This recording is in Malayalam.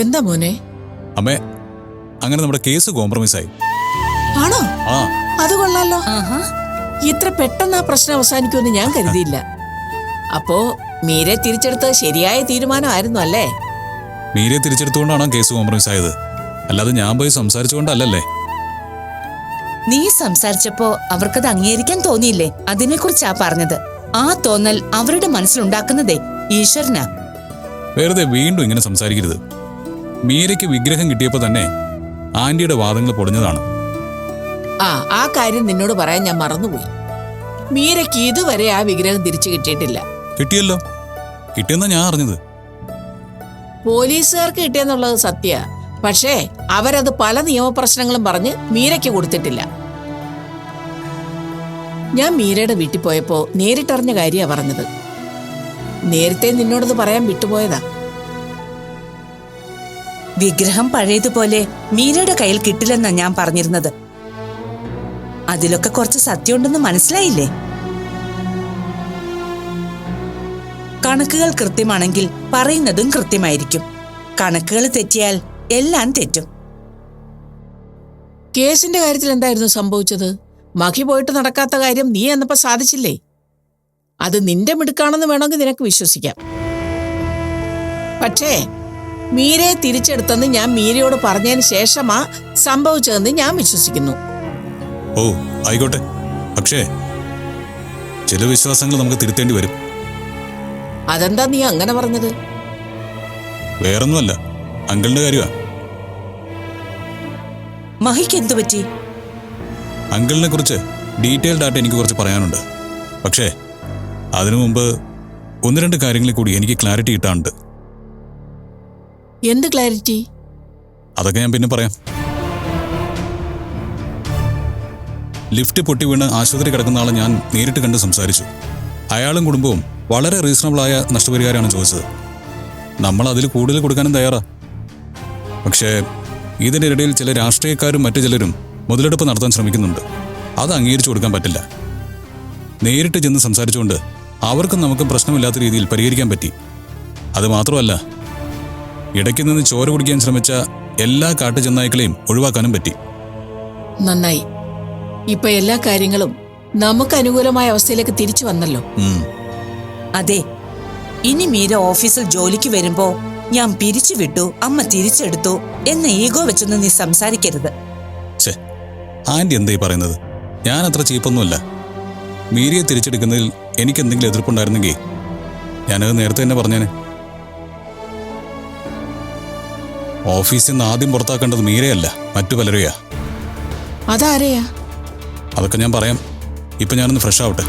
എന്താ മോനെ? അമ്മേ അങ്ങനെ നമ്മുടെ കേസ് കോംപ്രമൈസ് ആയി ആണോ? ആ. അത് കൊള്ളാലോ. ഇത്ര പെട്ടെന്ന് ആ പ്രശ്നം അവസാനിക്കുമെന്ന് ഞാൻ കരുതിയില്ല. അപ്പോ മീരെ തിരിച്ചെടുത്തത് ശരിയായ തീരുമാനമായിരുന്നു അല്ലേ? മീരെ തിരിച്ചെടുത്തുകൊണ്ടാണ് കേസ് കോംപ്രമൈസ് ആയത് അല്ലാതെ ഞാൻ പോയി സംസാരിച്ചുകൊണ്ടല്ലേ നീ സംസാരിച്ചപ്പോ അവർക്കത് അംഗീകരിക്കാൻ തോന്നിയില്ലേ? അതിനെക്കുറിച്ചാ പറഞ്ഞത്. ആ തോന്നൽ അവരുടെ മനസ്സിലുണ്ടാക്കുന്നതേ ഈശ്വരനാ. വെറുതെ വീണ്ടും ഇങ്ങനെ സംസാരിക്കരുത്. മീരയ്ക്ക് വിഗ്രഹം കിട്ടിയപ്പോൾ തന്നെ ആന്റിയുടെ വാദങ്ങൾ പൊടിഞ്ഞതാണ് ആ ആ കാര്യം നിന്നോട് പറയാൻ ഞാൻ മറന്നുപോയി. മീരയ്ക്ക് ഇതുവരെ ആ വിഗ്രഹം തിരിച്ചു കിട്ടിയിട്ടില്ല. കിട്ടിയല്ലോ. കിട്ടിയെന്നാ ഞാൻ അറിഞ്ഞത്. പോലീസുകാർക്ക് കിട്ടിയെന്നുള്ളത് സത്യ. പക്ഷേ അവരത് പല നിയമപ്രശ്നങ്ങളും പറഞ്ഞ് മീരയ്ക്ക് കൊടുത്തിട്ടില്ല. ഞാൻ മീരയുടെ വീട്ടിൽ പോയപ്പോ നേരിട്ടറിഞ്ഞ കാര്യമാ പറഞ്ഞത്. നേരത്തെ നിന്നോടത് പറയാൻ വിട്ടുപോയതാ. വിഗ്രഹം പഴയതുപോലെ മീരയുടെ കയ്യിൽ കിട്ടില്ലെന്നാ ഞാൻ പറഞ്ഞിരുന്നത്. അതിലൊക്കെ കുറച്ച് സത്യമുണ്ടെന്ന് മനസ്സിലായില്ലേ? കണക്കുകൾ കൃത്യമാണെങ്കിൽ പറയുന്നതും കൃത്യമായിരിക്കും. കണക്കുകൾ തെറ്റിയാൽ എല്ലാം തെറ്റും. കേസിന്റെ കാര്യത്തിൽ എന്തായിരുന്നു സംഭവിച്ചത്? മഖി പോയിട്ട് നടക്കാത്ത കാര്യം നീ എന്നപ്പോ സാധിച്ചില്ലേ? അത് നിന്റെ മിടുക്കാണെന്ന് വേണമെങ്കിൽ നിനക്ക് വിശ്വസിക്കാം. പക്ഷേ മീരയെ തിരിച്ചെടുത്തെന്ന് ഞാൻ മീരയോട് പറഞ്ഞതിന് ശേഷമാ സംഭവിച്ചതെന്ന് ഞാൻ വിശ്വസിക്കുന്നു. ഓ ആയിക്കോട്ടെ. പക്ഷേ ചില വിശ്വാസങ്ങൾ നമുക്ക് തിരുത്തേണ്ടി വരും. അതെന്താ നീ അങ്ങനെ പറഞ്ഞത്? വേറൊന്നുമല്ല. അങ്കിളിന്റെ കാര്യമാണ് മഹിക്ക് എന്തു പറ്റി? അങ്കിളിനെ കുറിച്ച് ഡീറ്റെയിൽഡ് ആയിട്ട് എനിക്ക് കുറച്ച് പറയാനുണ്ട്. പക്ഷേ അതിനു മുമ്പ് ഒന്ന് രണ്ട് കാര്യങ്ങളിൽ കൂടി എനിക്ക് ക്ലാരിറ്റി കിട്ടാനുണ്ട്. എന്ത് ക്ലാരിറ്റി? അതൊക്കെ ഞാൻ പിന്നെ പറയാം. ലിഫ്റ്റ് പൊട്ടി വീണ് ആശുപത്രി കിടക്കുന്ന ആളെ ഞാൻ നേരിട്ട് കണ്ട് സംസാരിച്ചു. അയാളും കുടുംബവും വളരെ റീസണബിൾ ആയ നഷ്ടപരിഹാരമാണ് ചോദിച്ചത്. നമ്മൾ അതിൽ കൂടുതൽ കൊടുക്കാനും തയ്യാറാ. പക്ഷേ ഇതിന്റെ ഇടയിൽ ചില രാഷ്ട്രീയക്കാരും മറ്റു ചിലരും മുതലെടുപ്പ് നടത്താൻ ശ്രമിക്കുന്നുണ്ട്. അത് അംഗീകരിച്ചു കൊടുക്കാൻ പറ്റില്ല. നേരിട്ട് ചെന്ന് സംസാരിച്ചുകൊണ്ട് അവർക്കും നമുക്കും പ്രശ്നമില്ലാത്ത രീതിയിൽ പരിഹരിക്കാൻ പറ്റി. അത് മാത്രമല്ല ഇടയ്ക്ക് നിന്ന് ചോര കുടിക്കാൻ ശ്രമിച്ച എല്ലാ കാട്ടുചെന്നായ്ക്കളെയും ഒഴിവാക്കാനും പറ്റി. നന്നായി. ഇപ്പൊ എല്ലാ കാര്യങ്ങളും നമുക്ക് അനുകൂലമായ അവസ്ഥയിലേക്ക് തിരിച്ചു വന്നല്ലോ. അതെ. ഇനി മീര ഓഫീസിൽ ജോലിക്ക് വരുമ്പോ ഞാൻ പിരിച്ചു വിട്ടു അമ്മ തിരിച്ചെടുത്തു എന്ന ഈഗോ വെച്ചൊന്നും നീ സംസാരിക്കരുത്. ആന്റി എന്തായി പറയുന്നത്? ഞാൻ അത്ര ചീപ്പൊന്നുമല്ല. മീരിയെ തിരിച്ചെടുക്കുന്നതിൽ എനിക്ക് എന്തെങ്കിലും എതിർപ്പുണ്ടായിരുന്നെങ്കിൽ ഞാനത് നേരത്തെ തന്നെ പറഞ്ഞേനെ. ഓഫീസിൽ നിന്ന് ആദ്യം പുറത്താക്കേണ്ടത് മീരയല്ല മറ്റു പലരെയാ. അതാരെയാ? അതൊക്കെ ഞാൻ പറയാം. ഇപ്പൊ ഞാനൊന്ന് ഫ്രഷ് ആവട്ടെ.